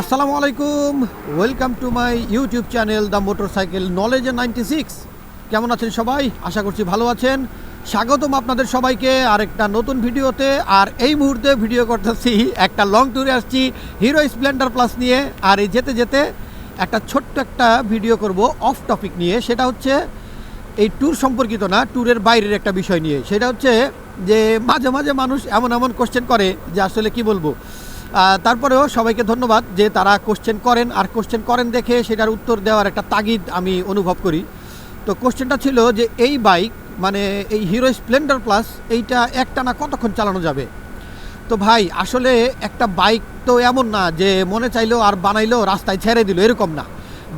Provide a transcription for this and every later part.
আসসালামু আলাইকুম। Welcome to my YouTube channel the motorcycle knowledge ninety six কেমন আছেন সবাই? আশা করছি ভালো আছেন। স্বাগতম আপনাদের সবাইকে আরেকটা নতুন ভিডিওতে। আর এই মুহূর্তে ভিডিও করতেছি, একটা লং ট্যুরে আসছি হিরো স্প্লেন্ডার প্লাস নিয়ে। আর এই যেতে যেতে একটা ছোট্ট একটা ভিডিও করব অফ টপিক নিয়ে। সেটা হচ্ছে, এই ট্যুর সম্পর্কিত না ট্যুরের বাইরের একটা বিষয় নিয়ে। সেটা হচ্ছে যে, মাঝে মাঝে মানুষ এমন এমন কোশ্চেন করে যে, আসলে কি বলব? তারপরেও সবাইকে ধন্যবাদ যে তারা কোশ্চেন করেন আর কোশ্চেন করেন দেখে সেটার উত্তর দেওয়ার একটা তাগিদ আমি অনুভব করি। তো কোশ্চেনটা ছিল যে এই বাইক মানে এই হিরো স্প্লেন্ডার প্লাস এইটা একটানা কতক্ষণ চালানো যাবে? তো ভাই, আসলে একটা বাইক তো এমন না যে মনে চাইলো আর বানাইলো, রাস্তায় ছেড়ে দিল, এরকম না।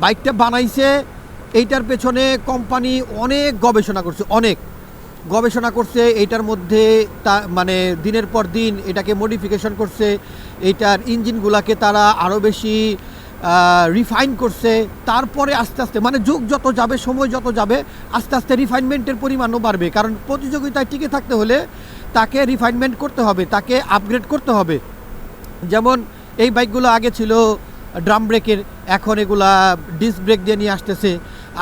বাইকটা বানাইছে, এইটার পেছনে কোম্পানি অনেক গবেষণা করছে, অনেক। গবেষণা করছে, এইটার মধ্যে তা মানে দিনের পর দিন এটাকে মডিফিকেশন করছে এইটার ইঞ্জিনগুলাকে তারা আরও বেশি রিফাইন করছে। তারপরে আস্তে আস্তে মানে যুগ যত যাবে, সময় যত যাবে, আস্তে আস্তে রিফাইনমেন্টের পরিমাণও বাড়বে। কারণ প্রতিযোগিতায় টিকে থাকতে হলে তাকে রিফাইনমেন্ট করতে হবে, তাকে আপগ্রেড করতে হবে। যেমন এই বাইকগুলো আগে ছিল ড্রাম ব্রেকের এখন এগুলা ডিস্ক ব্রেক দিয়ে নিয়ে আসতেছে।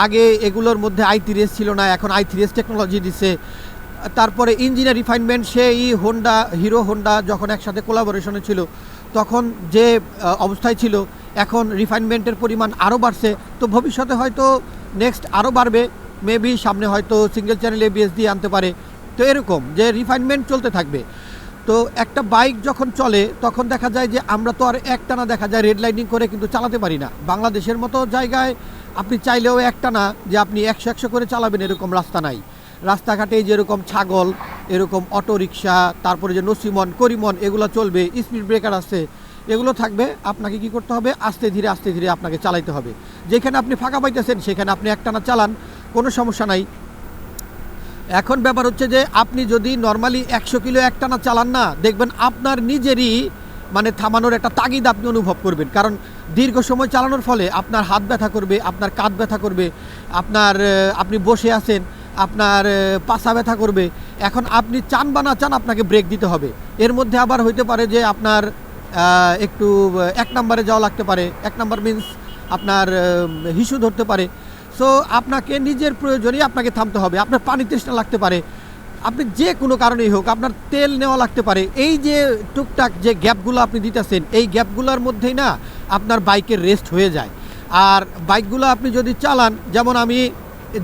আগে এগুলোর মধ্যে আই থ্রিএস ছিল না, এখন আই থ্রিএস টেকনোলজি দিছে। তারপরে ইঞ্জিনের রিফাইনমেন্ট সেই হোন্ডা হিরো হোন্ডা যখন একসাথে কোলাবোরেশনে ছিল তখন যে অবস্থায় ছিল, এখন রিফাইনমেন্টের পরিমাণ আরও বাড়ছে। তো ভবিষ্যতে হয়তো নেক্সট আরও বাড়বে। মেবি সামনে হয়তো সিঙ্গেল চ্যানেল এবিএস দিয়ে আনতে পারে। তো এরকম যে রিফাইনমেন্ট চলতে থাকবে। তো একটা বাইক যখন চলে, তখন দেখা যায় যে, আমরা তো আর একটানা দেখা যায় রেড লাইটিং করে কিন্তু চালাতে পারি না। বাংলাদেশের মতো জায়গায় আপনি চাইলেও একটানা যে, আপনি একশো একশো করে চালাবেন এরকম রাস্তা নাই। রাস্তাঘাটে যেরকম ছাগল এরকম অটো রিক্সা তারপরে যে নসিমন, করিমন, এগুলো চলবে স্পিড ব্রেকার আছে, এগুলো থাকবে, আপনাকে কি করতে হবে? আস্তে ধীরে আস্তে ধীরে আপনাকে চালাইতে হবে। যেখানে আপনি ফাঁকা পাইতেছেন, সেখানে আপনি একটানা চালান, কোনো সমস্যা নাই। এখন ব্যাপার হচ্ছে যে, আপনি যদি নর্মালি একশো কিলো একটানা চালান না, দেখবেন আপনার নিজেরই মানে থামানোর একটা তাগিদ আপনি অনুভব করবেন। কারণ দীর্ঘ সময় চালানোর ফলে আপনার হাত ব্যথা করবে, আপনার কাঁধ ব্যথা করবে, আপনার আপনি বসে আছেন আপনার পাছা ব্যথা করবে। এখন আপনি চান বা না চান আপনাকে ব্রেক দিতে হবে। এর মধ্যে আবার হইতে পারে যে আপনার একটু এক নম্বরে যাওয়া লাগতে পারে। এক নম্বর মিন্স আপনার হিসু ধরতে পারে। সো আপনাকে নিজের প্রয়োজনেই আপনাকে থামতে হবে। আপনার পানি তৃষ্ণা লাগতে পারে। আপনি যে কোনো কারণেই হোক, আপনার তেল নেওয়া লাগতে পারে। এই যে টুকটাক যে গ্যাপগুলো আপনি দিতেছেন, এই গ্যাপগুলোর মধ্যেই না আপনার বাইকের রেস্ট হয়ে যায়। আর বাইকগুলো আপনি যদি চালান, যেমন আমি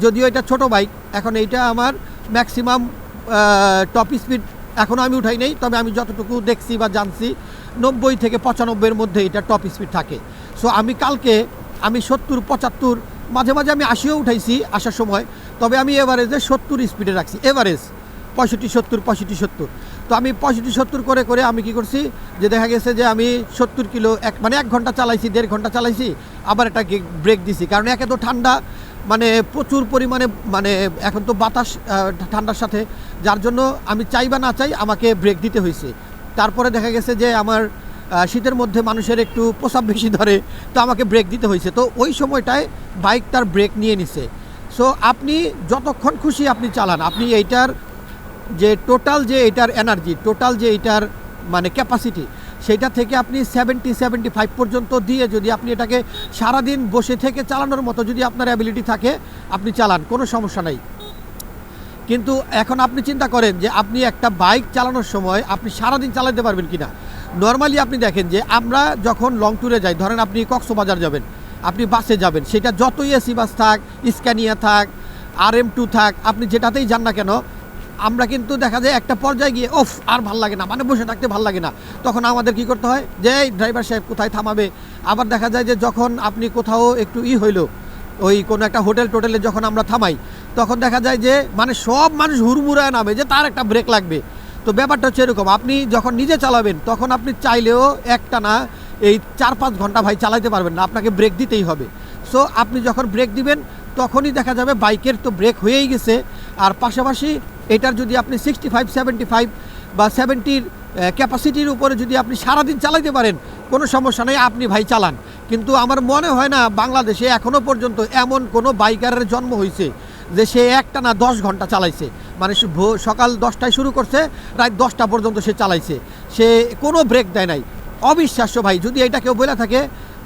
যদিও এটা ছোট বাইক, এখন এইটা আমার ম্যাক্সিমাম টপ স্পিড এখনও আমি উঠাই নেই, তবে আমি যতটুকু দেখছি বা জানছি, নব্বই থেকে পঁচানব্বইয়ের মধ্যে এটা টপ স্পিড থাকে। সো আমি কালকে আমি সত্তর, পঁচাত্তর, মাঝে মাঝে আমি আশিও উঠাইছি আসার সময়, তবে আমি এভারেজে সত্তর স্পিডে রাখছি। এভারেজ পঁয়ষট্টি, সত্তর পঁয়ষট্টি, সত্তর। তো আমি পঁয়ষট্টি, সত্তর করে করে আমি কি করছি, যে দেখা গেছে যে আমি সত্তর কিলো এক মানে এক ঘণ্টা চালাইছি, দেড় ঘণ্টা চালাইছি, আবার একটা ব্রেক দিছি। কারণ একে তো ঠান্ডা মানে প্রচুর পরিমাণে মানে এখন তো বাতাস ঠান্ডার সাথে, যার জন্য আমি চাই বা না চাই আমাকে ব্রেক দিতে হয়েছে। তারপরে দেখা গেছে যে আমার শীতের মধ্যে মানুষের একটু প্রসাব বেশি ধরে, তো আমাকে ব্রেক দিতে হয়েছে। তো ওই সময়টায় বাইক তার ব্রেক নিয়ে নিছে। সো আপনি যতক্ষণ খুশি আপনি চালান, আপনি এইটার যে টোটাল যে এটার এনার্জি টোটাল যে এটার মানে ক্যাপাসিটি সেটা থেকে আপনি সেভেন্টি সেভেন্টি ফাইভ পর্যন্ত দিয়ে যদি আপনি এটাকে সারাদিন বসে থেকে চালানোর মতো যদি আপনার অ্যাবিলিটি থাকে, আপনি চালান, কোনো সমস্যা নাই। কিন্তু এখন আপনি চিন্তা করেন যে আপনি একটা বাইক চালানোর সময় আপনি সারাদিন চালাতে পারবেন কি না নর্মালি আপনি দেখেন যে আমরা যখন লং ট্যুরে যাই, ধরেন আপনি কক্সবাজার যাবেন, আপনি বাসে যাবেন, সেটা যতই এসি বাস থাক স্ক্যানিয়া থাক আর এম টু থাক, আপনি যেটাতেই যান না কেন আমরা কিন্তু দেখা যায় একটা পর্যায়ে গিয়ে, ওফ, আর ভালো লাগে না। মানে বসে থাকতে ভালো লাগে না। তখন আমাদের কি করতে হয়? যে ড্রাইভার সাহেব কোথায় থামাবে? আবার দেখা যায় যে যখন আপনি কোথাও একটু ই হইল, ওই কোনো একটা হোটেল টোটেলে যখন আমরা থামাই, তখন দেখা যায় যে মানে সব মানুষ হুড়মুড়ায় নামে যে তার একটা ব্রেক লাগবে। তো ব্যাপারটা হচ্ছে এরকম, আপনি যখন নিজে চালাবেন, তখন আপনি চাইলেও একটা না, এই চার পাঁচ ঘণ্টা ভাই চালাইতে পারবেন না, আপনাকে ব্রেক দিতেই হবে। সো আপনি যখন ব্রেক দিবেন, তখনই দেখা যাবে বাইকের তো ব্রেক হয়েই গেছে। আর পাশাপাশি এটার যদি আপনি সিক্সটি ফাইভ সেভেন্টি ফাইভ বা সেভেন্টির ক্যাপাসিটির উপরে যদি আপনি সারাদিন চালাতে পারেন, কোনো সমস্যা নেই, আপনি ভাই চালান। কিন্তু আমার মনে হয় না, বাংলাদেশে এখনও পর্যন্ত এমন কোনো বাইকারের জন্ম হয়েছে যে সে একটা না দশ ঘণ্টা চালাইছে। মানে সকাল দশটায় শুরু করছে, রাত দশটা পর্যন্ত সে চালাইছে। সে কোনো ব্রেক দেয় নাই। অবিশ্বাস্য ভাই, যদি এটা কেউ বলে থাকে,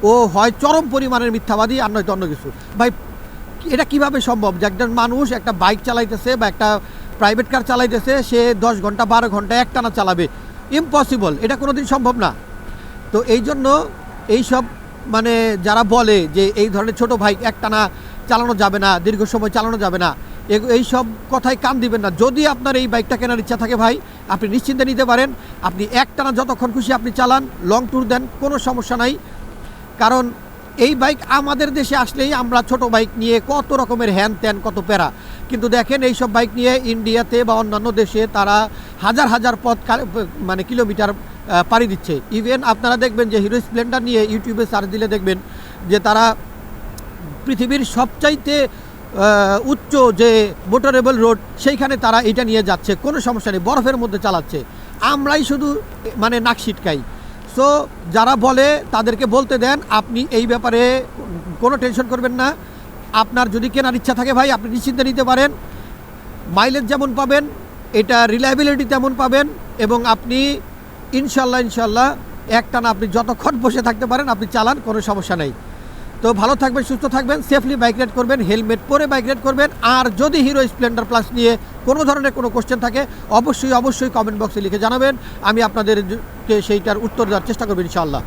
ও হয় চরম পরিমাণের মিথ্যাবাদী, আর নয়তো অন্য কিছু। ভাই, এটা কীভাবে সম্ভব যে একজন মানুষ একটা বাইক চালাইতেছে বা একটা প্রাইভেট কার চালাইতেছে, সে দশ ঘণ্টা, বারো ঘণ্টা একটানা চালাবে। ইম্পসিবল এটা কোনোদিন সম্ভব না। তো এই জন্য এইসব মানে যারা বলে যে এই ধরনের ছোট বাইক একটানা চালানো যাবে না, দীর্ঘ সময় চালানো যাবে না এই সব কথায় কান দিবেন না। যদি আপনার এই বাইকটা কেনার ইচ্ছা থাকে ভাই, আপনি নিশ্চিন্তে নিতে পারেন। আপনি একটানা যতক্ষণ খুশি আপনি চালান লং ট্যুর দেন, কোনো সমস্যা নাই। কারণ এই বাইক আমাদের দেশে আসলেই আমরা ছোট বাইক নিয়ে কত রকমের হ্যান ত্যান, কত প্যারা। কিন্তু দেখেন এই সব বাইক নিয়ে ইন্ডিয়াতে বা অন্যান্য দেশে তারা হাজার হাজার পথ মানে কিলোমিটার পাড়ি দিচ্ছে। ইভেন আপনারা দেখবেন যে হিরো স্প্লেন্ডার নিয়ে ইউটিউবে সার্চ দিলে দেখবেন যে তারা পৃথিবীর সবচাইতে উচ্চ যে মোটরেবল রোড সেইখানে তারা এটা নিয়ে যাচ্ছে। কোনো সমস্যা নেই, বরফের মধ্যে চালাচ্ছে। আমরাই শুধু মানে নাক ছিটকাই। সো যারা বলে তাদেরকে বলতে দেন, আপনি এই ব্যাপারে কোনো টেনশন করবেন না। আপনার যদি কেনার ইচ্ছা থাকে ভাই, আপনি নিশ্চিন্তে নিতে পারেন। মাইলেজ যেমন পাবেন, এটা রিলায়েবিলিটি তেমন পাবেন এবং আপনি ইনশাল্লাহ ইনশাল্লাহ একটানা আপনি যতক্ষণ বসে থাকতে পারেন, আপনি চালান, কোনো সমস্যা নেই। তো ভালো থাকবেন, সুস্থ থাকবেন সেফলি বাইক রাইড করবেন হেলমেট পরে বাইক রাইড করবেন। আর যদি হিরো স্প্লেন্ডার প্লাস নিয়ে কোনো ধরনের কোনো কোশ্চেন থাকে, অবশ্যই অবশ্যই কমেন্ট বক্সে লিখে জানাবেন। আমি আপনাদেরকে সেইটার উত্তর দেওয়ার চেষ্টা করব ইনশাআল্লাহ